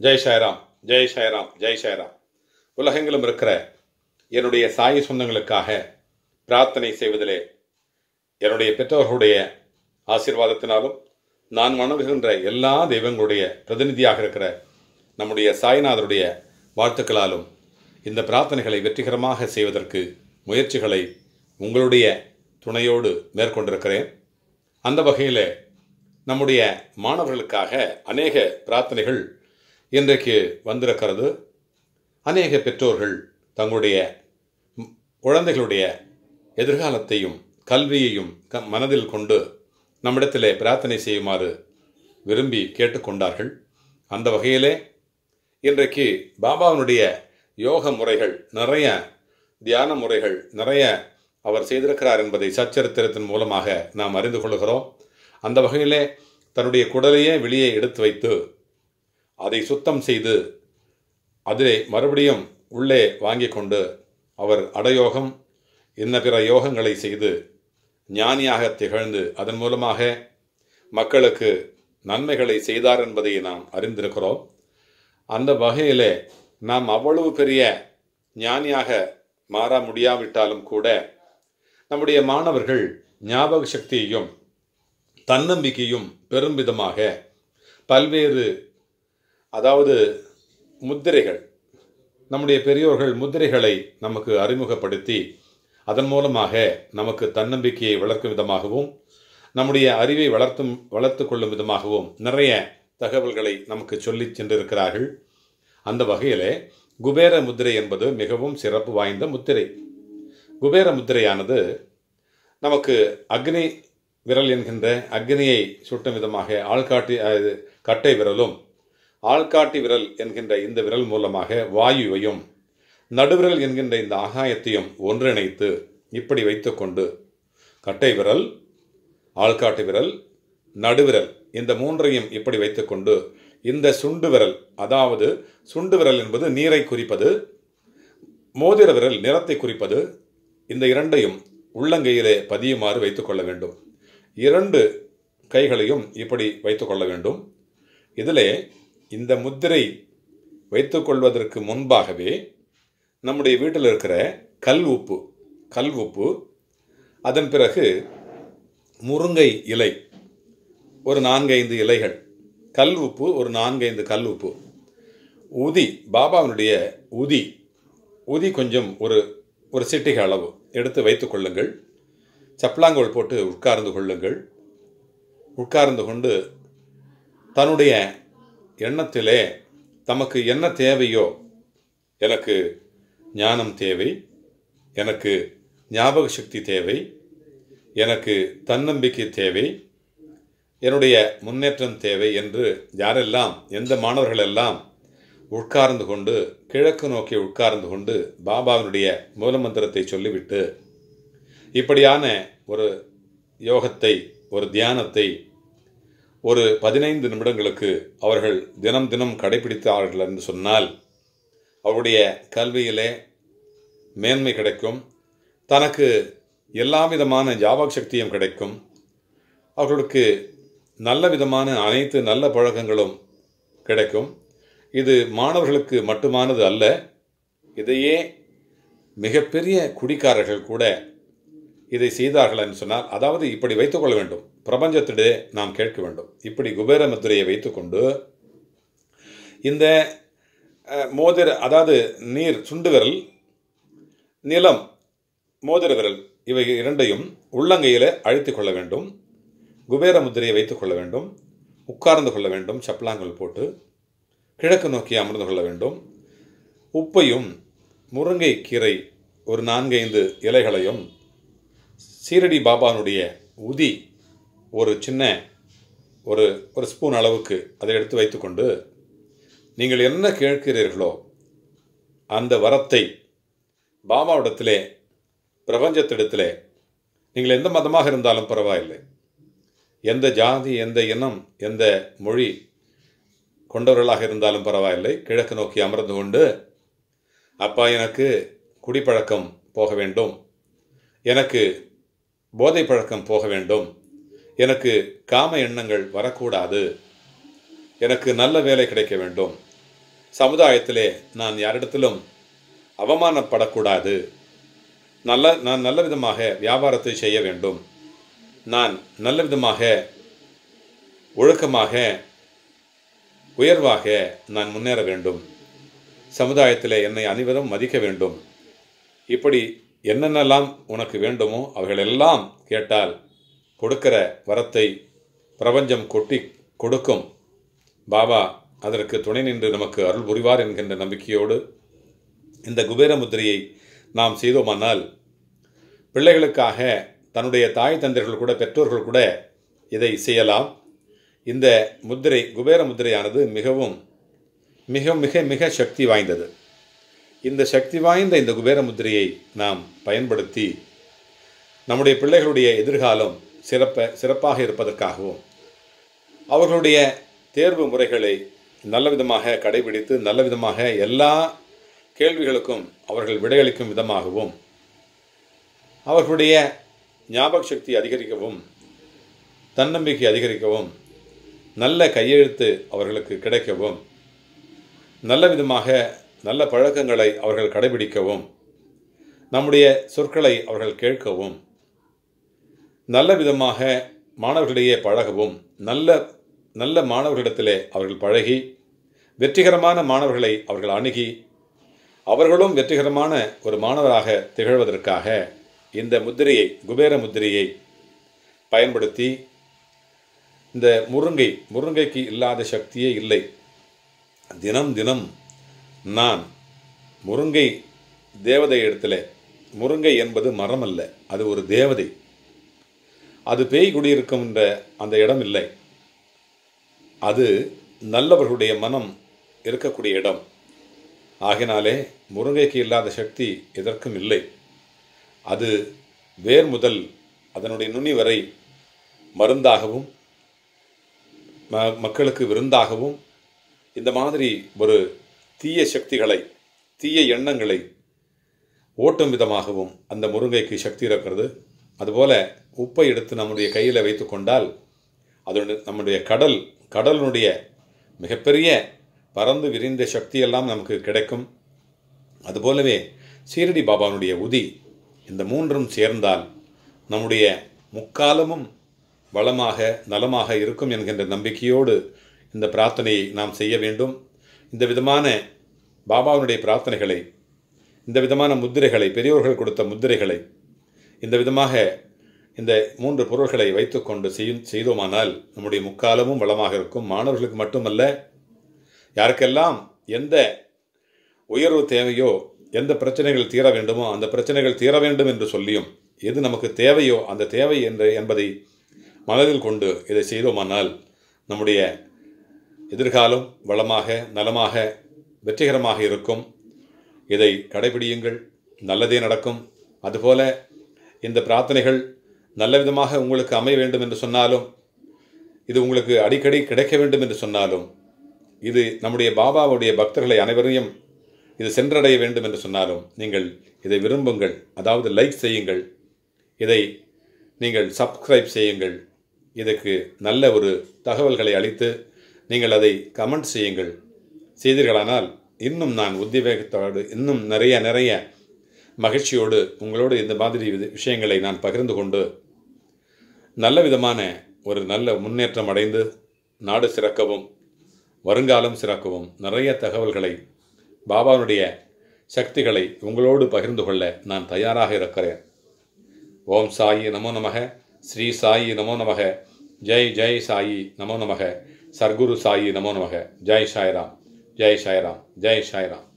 ஜெய் சாய்ராம் ஜெய் சாய்ராம் ஜெய் சாய்ராம் உலகெங்கிலும் இருக்கிற என்னுடைய சாய் சொந்தங்களுக்காக பிரார்த்தனை செய்வதிலே என்னுடைய பெற்றோர்களுடைய ஆசீர்வாதத்தினாலும் நான் வணங்குகின்ற எல்லா தெய்வங்களுடைய பிரதிநிதியாக இருக்கிற நம்முடைய சாய்நாதருடைய வாழ்த்துக்களாலும் இந்த பிரார்த்தனைகளை வெற்றிகரமாக செய்வதற்கு முயற்சிகளை உங்களுடைய துணையோடு மேற்கொண்டிருக்கிறேன். அந்த வகையில் நம்முடைய மாணவர்களுக்காக அநேக பிரார்த்தனைகள் இன்றைக்கு வந்திருக்கிறது அநேக பெற்றோர்கள் தங்களுடைய குழந்தைகளுடைய எதிர்காலத்தையும் கல்வியையும் க மனதில் கொண்டு நம்மிடத்திலே பிரார்த்தனை செய்யுமாறு விரும்பி கேட்டுக்கொண்டார்கள். அந்த வகையிலே இன்றைக்கு பாபாவினுடைய யோக முறைகள் நிறைய தியான முறைகள் நிறைய அவர் செய்திருக்கிறார் என்பதை சச்சரித்திரத்தின் மூலமாக நாம் அறிந்து கொள்கிறோம். அந்த வகையிலே தன்னுடைய குடலையே வெளியே எடுத்து வைத்து அதை சுத்தம் செய்து அதிலே மறுபடியும் உள்ளே வாங்கி கொண்டு அவர் அடயோகம் இன்ன பிற யோகங்களை செய்து ஞானியாக திகழ்ந்து அதன் மூலமாக மக்களுக்கு நன்மைகளை செய்தார் என்பதை நாம் அறிந்திருக்கிறோம். அந்த வகையிலே நாம் அவ்வளவு பெரிய ஞானியாக மாற முடியாவிட்டாலும் கூட நம்முடைய மாணவர்கள் ஞாபக சக்தியையும் தன்னம்பிக்கையும் பெரும் விதமாக பல்வேறு அதாவது முத்திரைகள். நம்முடைய பெரியோர்கள் முத்திரைகளை நமக்கு அறிமுகப்படுத்தி அதன் மூலமாக நமக்கு தன்னம்பிக்கையை வளர்க்கும் விதமாகவும் நம்முடைய அறிவை வளர்த்தும் வளர்த்து கொள்ளும் விதமாகவும் நிறைய தகவல்களை நமக்கு சொல்லிச் சென்றிருக்கிறார்கள். அந்த வகையிலே குபேர முத்திரை என்பது மிகவும் சிறப்பு வாய்ந்த முத்திரை. குபேர முத்திரையானது நமக்கு அக்னி விரல் என்கின்ற அக்னியை சுட்டும் விதமாக ஆள்காட்டி அது கட்டை விரலும் ஆள்காட்டி விரல் என்கின்ற இந்த விரல் மூலமாக வாயுவையும் நடுவிரல் என்கின்ற இந்த ஆகாயத்தையும் ஒன்றிணைத்து இப்படி வைத்துக்கொண்டு கட்டை விரல் ஆள்காட்டு விரல் நடுவிரல் இந்த மூன்றையும் இப்படி வைத்துக்கொண்டு இந்த சுண்டு விரல் அதாவது சுண்டு விரல் என்பது நீரை குறிப்பது மோதிர விரல் நிறத்தை குறிப்பது இந்த இரண்டையும் உள்ளங்கையிலே பதியுமாறு வைத்துக்கொள்ள வேண்டும். இரண்டு கைகளையும் இப்படி வைத்துக்கொள்ள வேண்டும். இதிலே இந்த முத்திரை வைத்துக்கொள்வதற்கு முன்பாகவே நம்முடைய வீட்டில் இருக்கிற கல் உப்பு கல் உப்பு அதன் பிறகு முருங்கை இலை ஒரு நான்கைந்து இலைகள் கல் உப்பு ஒரு நான்கைந்து கல் உப்பு. உதி பாபாவினுடைய உதி உதி கொஞ்சம் ஒரு ஒரு சிட்டிகை அளவு எடுத்து வைத்துக் கொள்ளுங்கள். சப்பலாங்கோல் போட்டு உட்கார்ந்து கொள்ளுங்கள். உட்கார்ந்து கொண்டு தன்னுடைய எண்ணத்திலே தமக்கு என்ன தேவையோ எனக்கு ஞானம் தேவை எனக்கு ஞாபக சக்தி தேவை எனக்கு தன்னம்பிக்கை தேவை என்னுடைய முன்னேற்றம் தேவை என்று யாரெல்லாம் எந்த மாணவர்களெல்லாம் உட்கார்ந்து கொண்டு கிழக்கு நோக்கி உட்கார்ந்து கொண்டு பாபாவினுடைய மூலமந்திரத்தை சொல்லிவிட்டு இப்படியான ஒரு யோகத்தை ஒரு தியானத்தை ஒரு பதினைந்து நிமிடங்களுக்கு அவர்கள் தினம் தினம் கடைபிடித்தார்கள் என்று சொன்னால் அவருடைய கல்வியிலே மேன்மை கிடைக்கும் தனக்கு எல்லா விதமான ஜாபக சக்தியும் கிடைக்கும் அவர்களுக்கு நல்ல விதமான அனைத்து நல்ல பழக்கங்களும் கிடைக்கும். இது மாணவர்களுக்கு மட்டுமானது அல்ல இதையே மிகப்பெரிய குடிக்காரர்கள் கூட இதை செய்தார்கள் என்று சொன்னால் அதாவது இப்படி வைத்துக்கொள்ள வேண்டும். பிரபஞ்சத்திடையே நாம் கேட்க வேண்டும். இப்படி குபேர முத்திரையை வைத்துக்கொண்டு இந்த மோதிர அதாவது நீர் சுண்டு விரல் நிலம் மோதிர விரல் இவை இரண்டையும் உள்ளங்கையில் அழுத்திக் கொள்ள வேண்டும். குபேர முத்திரையை வைத்துக் கொள்ள வேண்டும். உட்கார்ந்து கொள்ள வேண்டும். சப்ளாங்கல் போட்டு கிழக்கு நோக்கி அமர்ந்து கொள்ள வேண்டும். உப்பையும் முருங்கை கீரை ஒரு நான்கைந்து இலைகளையும் சீரடி பாபானுடைய உதி ஒரு சின்ன ஒரு ஒரு ஸ்பூன் அளவுக்கு அதை எடுத்து வைத்துக்கொண்டு நீங்கள் என்ன கேட்கிறீர்களோ அந்த வரத்தை பாபாவிடத்திலே பிரபஞ்சத்திடத்திலே நீங்கள் எந்த மதமாக இருந்தாலும் பரவாயில்லை. எந்த ஜாதி எந்த இனம் எந்த மொழி கொண்டவர்களாக இருந்தாலும் பரவாயில்லை. கிழக்கு நோக்கி அமர்ந்து கொண்டு அப்பா எனக்கு குடிப்பழக்கம் போக வேண்டும். எனக்கு போதை பழக்கம் போக வேண்டும். எனக்கு காம எண்ணங்கள் வரக்கூடாது. எனக்கு நல்ல வேலை கிடைக்க வேண்டும். சமுதாயத்திலே நான் யாரிடத்திலும் அவமானப்படக்கூடாது. நல்ல நான் நல்ல விதமாக வியாபாரத்தை செய்ய வேண்டும். நான் நல்ல விதமாக ஒழுக்கமாக உயர்வாக நான் முன்னேற வேண்டும். சமுதாயத்தில் என்னை அனைவரும் மதிக்க வேண்டும். இப்படி என்னென்னலாம் உனக்கு வேண்டுமோ அவைகளெல்லாம் கேட்டால் கொடுக்கிற வரத்தை பிரபஞ்சம் கொட்டி கொடுக்கும். பாபா அதற்கு துணை நின்று நமக்கு அருள் புரிவார் என்கின்ற நம்பிக்கையோடு இந்த குபேர முத்திரையை நாம் செய்தோமானால் பிள்ளைகளுக்காக தன்னுடைய தாய் தந்தைகள் கூட பெற்றோர்கள் கூட இதை செய்யலாம். இந்த முத்திரை குபேர முத்திரையானது மிகவும் மிக மிக மிக சக்தி வாய்ந்தது. இந்த சக்தி வாய்ந்த இந்த குபேர முத்திரையை நாம் பயன்படுத்தி நம்முடைய பிள்ளைகளுடைய எதிர்காலம் சிறப்ப சிறப்பாக இருப்பதற்காகவும் அவர்களுடைய தேர்வு முறைகளை நல்ல விதமாக கடைபிடித்து நல்ல விதமாக எல்லா கேள்விகளுக்கும் அவர்கள் விடையளிக்கும் விதமாகவும் அவர்களுடைய ஞாபக சக்தி அதிகரிக்கவும் தன்னம்பிக்கை அதிகரிக்கவும் நல்ல கையெழுத்து அவர்களுக்கு கிடைக்கவும் நல்ல விதமாக நல்ல பழக்கங்களை அவர்கள் கடைபிடிக்கவும் நம்முடைய சொற்களை அவர்கள் கேட்கவும் நல்ல விதமாக மாணவர்களிடையே பழகவும் நல்ல நல்ல மாணவர்களிடத்திலே அவர்கள் பழகி வெற்றிகரமான மாணவர்களை அவர்கள் அணுகி அவர்களும் வெற்றிகரமான ஒரு மாணவராக திகழ்வதற்காக இந்த முத்திரையை குபேர முத்திரையை பயன்படுத்தி இந்த முருங்கை முருங்கைக்கு இல்லாத சக்தியே இல்லை. தினம் தினம் நான் முருங்கை தேவதை இடத்துல. முருங்கை என்பது மரம் அல்ல அது ஒரு தேவதை. அது பேய் குடியிருக்கின்ற அந்த இடம் இல்லை. அது நல்லவர்களுடைய மனம் இருக்கக்கூடிய இடம். ஆகினாலே முருங்கைக்கு இல்லாத சக்தி எதற்கும் இல்லை. அது வேர் முதல் அதனுடைய நுனி வரை மருந்தாகவும் ம- மக்களுக்கு விருந்தாகவும் இந்த மாதிரி ஒரு தீய சக்திகளை தீய எண்ணங்களை ஓட்டும் விதமாகவும் அந்த முருங்கைக்கு சக்தி இருக்கிறது. அதுபோல உப்பை எடுத்து நம்முடைய கையில் வைத்து கொண்டால் அதோட நம்முடைய கடல் கடலினுடைய மிகப்பெரிய பறந்து விரிந்த சக்தியெல்லாம் நமக்கு கிடைக்கும். அதுபோலவே சீரடி பாபாவுடைய உதி இந்த மூன்றும் சேர்ந்தால் நம்முடைய முக்காலமும் வளமாக நலமாக இருக்கும் என்கின்ற நம்பிக்கையோடு இந்த பிரார்த்தனையை நாம் செய்ய வேண்டும். இந்த விதமான பாபாவினுடைய பிரார்த்தனைகளை இந்த விதமான முத்திரைகளை பெரியோர்கள் கொடுத்த முத்திரைகளை இந்த விதமாக இந்த மூன்று பொருள்களை வைத்துக்கொண்டு செய்யும் செய்தோமானால் நம்முடைய முக்காலமும் வளமாக இருக்கும். மாணவர்களுக்கு மட்டுமல்ல யாருக்கெல்லாம் எந்த உயர்வு தேவையோ எந்த பிரச்சனைகள் தீர வேண்டுமோ அந்த பிரச்சனைகள் தீர வேண்டும் என்று சொல்லியும் எது நமக்கு தேவையோ அந்த தேவை என்று என்பதை மனதில் கொண்டு இதை செய்தோமானால் நம்முடைய எதிர்காலம் வளமாக நலமாக வெற்றிகரமாக இருக்கும். இதை கடைபிடியுங்கள். நல்லதே நடக்கும். அதுபோல இந்த பிரார்த்தனைகள் நல்ல விதமாக உங்களுக்கு அமைய வேண்டும் என்று சொன்னாலும் இது உங்களுக்கு அடிக்கடி கிடைக்க வேண்டும் என்று சொன்னாலும் இது நம்முடைய பாபாவுடைய பக்தர்களை அனைவரையும் இது சென்றடைய வேண்டும் என்று சொன்னாலும் நீங்கள் இதை விரும்புங்கள். அதாவது லைக் செய்யுங்கள். இதை நீங்கள் சப்ஸ்கிரைப் செய்யுங்கள். இதற்கு நல்ல ஒரு தகவல்களை அளித்து நீங்கள் அதை கமெண்ட் செய்யுங்கள். செய்தீர்களானால் இன்னும் நான் உத்வேகத்தோடு இன்னும் நிறைய நிறைய மகிழ்ச்சியோடு உங்களோடு இந்த மாதிரி விஷயங்களை நான் பகிர்ந்து கொண்டு நல்ல விதமான ஒரு நல்ல முன்னேற்றம் அடைந்து நாடு சிறக்கவும் வருங்காலம் சிறக்கவும் நிறைய தகவல்களை பாபாவுடைய சக்திகளை உங்களோடு பகிர்ந்து கொள்ள நான் தயாராக இருக்கிறேன். ஓம் சாயி நமோ நமக ஸ்ரீ சாயி நமோ நமக ஜெய் ஜெய் சாயி நமோ நமக. சர்க்குரு சாயி நமோ நமக. ஜெய் சாய்ராம். ஜெய் சாய்ராம். ஜெய் சாய்ராம்.